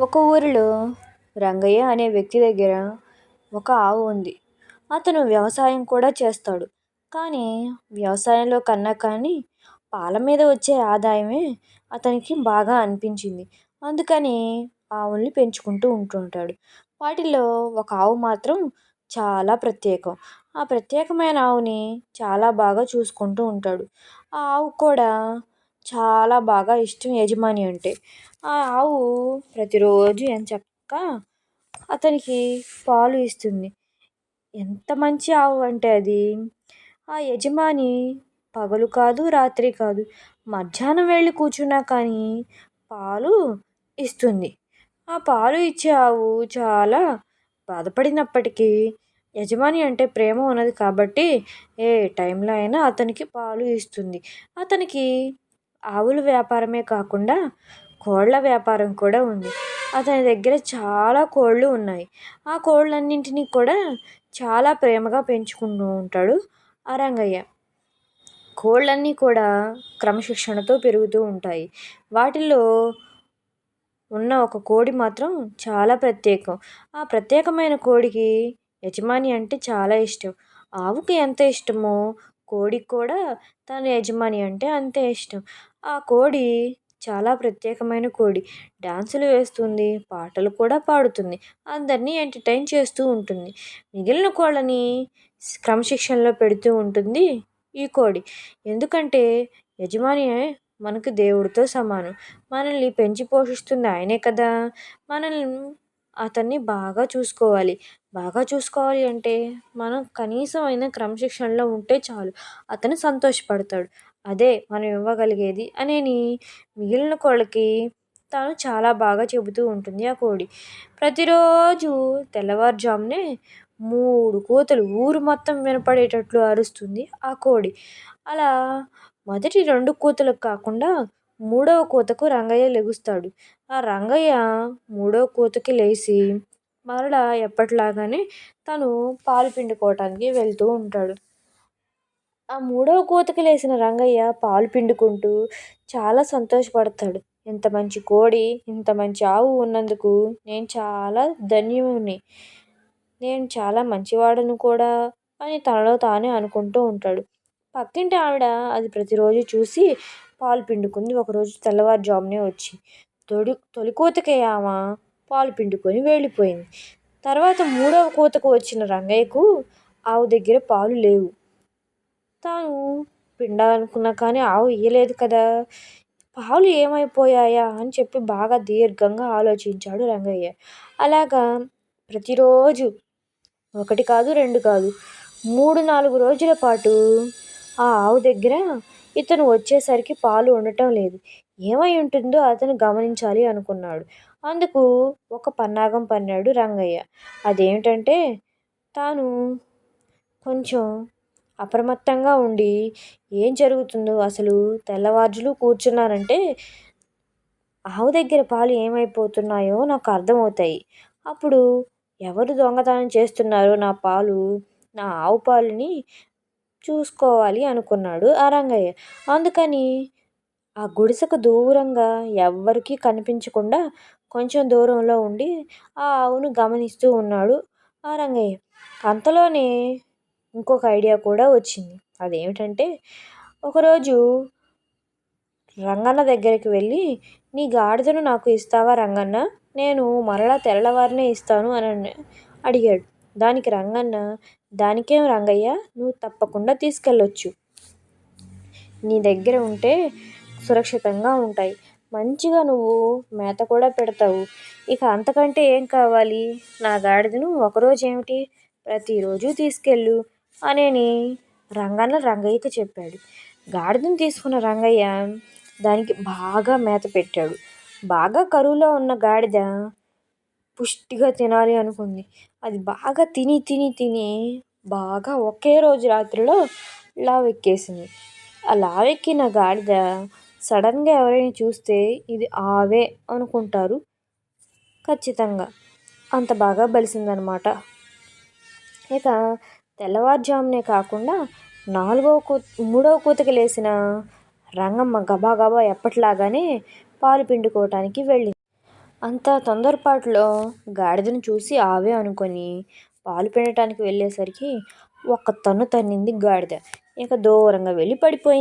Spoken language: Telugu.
ఒక ఊరిలో రంగయ్య అనే వ్యక్తి దగ్గర ఒక ఆవు ఉంది. అతను వ్యవసాయం కూడా చేస్తాడు. కానీ వ్యవసాయంలో కన్నా కానీ పాల మీద వచ్చే ఆదాయమే అతనికి బాగా అనిపించింది. అందుకని ఆవుల్ని పెంచుకుంటూ ఉంటుంటాడు. వాటిలో ఒక ఆవు మాత్రం చాలా ప్రత్యేకం. ఆ ప్రత్యేకమైన ఆవుని చాలా బాగా చూసుకుంటూ ఉంటాడు. ఆ ఆవు కూడా చాలా బాగా ఇష్టం యజమాని అంటే. ఆ ఆవు ప్రతిరోజు ఎంచక్కా అతనికి పాలు ఇస్తుంది. ఎంత మంచి ఆవు అంటే అది? ఆ యజమాని పగలు కాదు రాత్రి కాదు మధ్యాహ్నం వెళ్ళి కూర్చున్నా కానీ పాలు ఇస్తుంది. ఆ పాలు ఇచ్చే ఆవు చాలా బాధపడినప్పటికీ యజమాని అంటే ప్రేమ ఉన్నది కాబట్టి ఏ టైంలో అయినా అతనికి పాలు ఇస్తుంది. అతనికి ఆవుల వ్యాపారమే కాకుండా కోళ్ళ వ్యాపారం కూడా ఉంది. అతని దగ్గర చాలా కోళ్ళు ఉన్నాయి. ఆ కోళ్ళన్నింటినీ కూడా చాలా ప్రేమగా పెంచుకుంటూ ఉంటాడు ఆ రంగయ్య కోళ్ళన్నీ కూడా క్రమశిక్షణతో పెరుగుతూ ఉంటాయి. వాటిల్లో ఉన్న ఒక కోడి మాత్రం చాలా ప్రత్యేకం. ఆ ప్రత్యేకమైన కోడికి యజమాని అంటే చాలా ఇష్టం. ఆవుకి ఎంత ఇష్టమో కోడికి కూడా తన యజమాని అంటే అంతే ఇష్టం. ఆ కోడి చాలా ప్రత్యేకమైన కోడి. డాన్సులు వేస్తుంది పాటలు కూడా పాడుతుంది అందరినీ ఎంటర్టైన్ చేస్తూ ఉంటుంది. మిగిలిన కోళ్ళని క్రమశిక్షణలో పెడుతూ ఉంటుంది ఈ కోడి. ఎందుకంటే యజమాని మనకు దేవుడితో సమానం. మనల్ని పెంచి పోషిస్తుంది ఆయనే కదా. మనల్ని అతన్ని బాగా చూసుకోవాలి. బాగా చూసుకోవాలి అంటే మనం కనీసం అయినా క్రమశిక్షణలో ఉంటే చాలు. అతను సంతోషపడతాడు. అదే మనం ఇవ్వగలిగేది అనేని మిగిలిన కోళ్ళకి తాను చాలా బాగా చెబుతూ ఉంటుంది ఆ కోడి. ప్రతిరోజు తెల్లవారుజామునే మూడు కోతలు ఊరు మొత్తం వినపడేటట్లు అరుస్తుంది ఆ కోడి. అలా మొదటి రెండు కోతలకు కాకుండా మూడవ కోతకు రంగయ్య లెగుస్తాడు. ఆ రంగయ్య మూడవ కోతకి లేచి మరలా ఎప్పటిలాగానే తను పాలు పిండుకోవటానికి వెళ్తూ ఉంటాడు. ఆ మూడవ కోతకి లేసిన రంగయ్య పాలు పిండుకుంటూ చాలా సంతోషపడతాడు. ఇంత మంచి కోడి ఇంత మంచి ఆవు ఉన్నందుకు నేను చాలా ధన్యుని నేను చాలా మంచివాడను కూడా అని తనలో తానే అనుకుంటూ ఉంటాడు. పక్కింటి ఆవిడ అది ప్రతిరోజు చూసి పాలు పిండుకుంది. ఒకరోజు తెల్లవారుజామునే వచ్చి తొడి తొలి కోతకి ఆమె పాలు పిండుకొని వెళ్ళిపోయింది. తర్వాత మూడవ కోతకు వచ్చిన రంగయ్యకు ఆవు దగ్గర పాలు లేవు. తాను పిండాలనుకున్నా కానీ ఆవు ఇయ్యలేదు కదా. పాలు ఏమైపోయాయా అని చెప్పి బాగా దీర్ఘంగా ఆలోచించాడు రంగయ్య. అలాగా ప్రతిరోజు ఒకటి కాదు రెండు కాదు మూడు నాలుగు రోజుల పాటు ఆ ఆవు దగ్గర ఇతను వచ్చేసరికి పాలు ఉండటం లేదు. ఏమై ఉంటుందో అతను గమనించాలి అనుకున్నాడు. అందుకు ఒక పన్నాగం పన్నాడు రంగయ్య. అదేమిటంటే తాను కొంచెం అప్రమత్తంగా ఉండి ఏం జరుగుతుందో అసలు తెల్లవార్జులు కూర్చున్నారంటే ఆవు దగ్గర పాలు ఏమైపోతున్నాయో నాకు అర్థమవుతాయి. అప్పుడు ఎవరు దొంగతనం చేస్తున్నారో నా పాలు నా ఆవు పాలుని చూసుకోవాలి అనుకున్నాడు ఆ రంగయ్య. అందుకని ఆ గుడిసెకు దూరంగా ఎవ్వరికీ కనిపించకుండా కొంచెం దూరంలో ఉండి ఆ ఆవును గమనిస్తూ ఉన్నాడు ఆ రంగయ్య. అంతలోనే ఇంకొక ఐడియా కూడా వచ్చింది. అదేమిటంటే ఒకరోజు రంగన్న దగ్గరికి వెళ్ళి నీ గాడిదను నాకు ఇస్తావా రంగన్న? నేను మరలా తెల్లవారినే ఇస్తాను అని అడిగాడు. దానికి రంగన్న దానికేం రంగయ్య నువ్వు తప్పకుండా తీసుకెళ్ళొచ్చు. నీ దగ్గర ఉంటే సురక్షితంగా ఉంటాయి. మంచిగా నువ్వు మేత కూడా పెడతావు. ఇక అంతకంటే ఏం కావాలి? నా గాడిదను ఒకరోజు ఏమిటి ప్రతిరోజు తీసుకెళ్ళు. అనేని రంగన్న రంగయ్యకు చెప్పాడు. గాడిదను తీసుకున్న రంగయ్య దానికి బాగా మేత పెట్టాడు. బాగా కరువులో ఉన్న గాడిద పుష్టిగా తినాలి అనుకుంది. అది బాగా తిని తిని తిని బాగా ఒకే రోజు రాత్రిలో లావెక్కేసింది. ఆ లావెక్కిన గాడిద సడన్గా ఎవరైనా చూస్తే ఇది ఆవే అనుకుంటారు ఖచ్చితంగా. అంత బాగా బలిసిందనమాట. ఇక తెల్లవారుజామునే కాకుండా నాలుగవ కూ మూడవ కూతకి లేసిన రంగమ్మ గబాగబా ఎప్పట్లాగానే ఎప్పటిలాగానే పాలు పిండుకోవటానికి వెళ్ళింది. అంత తొందరపాటులో గాడిదను చూసి ఆవే అనుకొని పాలు పిండటానికి వెళ్ళేసరికి ఒక్క తన్ను తన్నింది గాడిద. ఇక దూరంగా వెళ్ళి పడిపోయింది.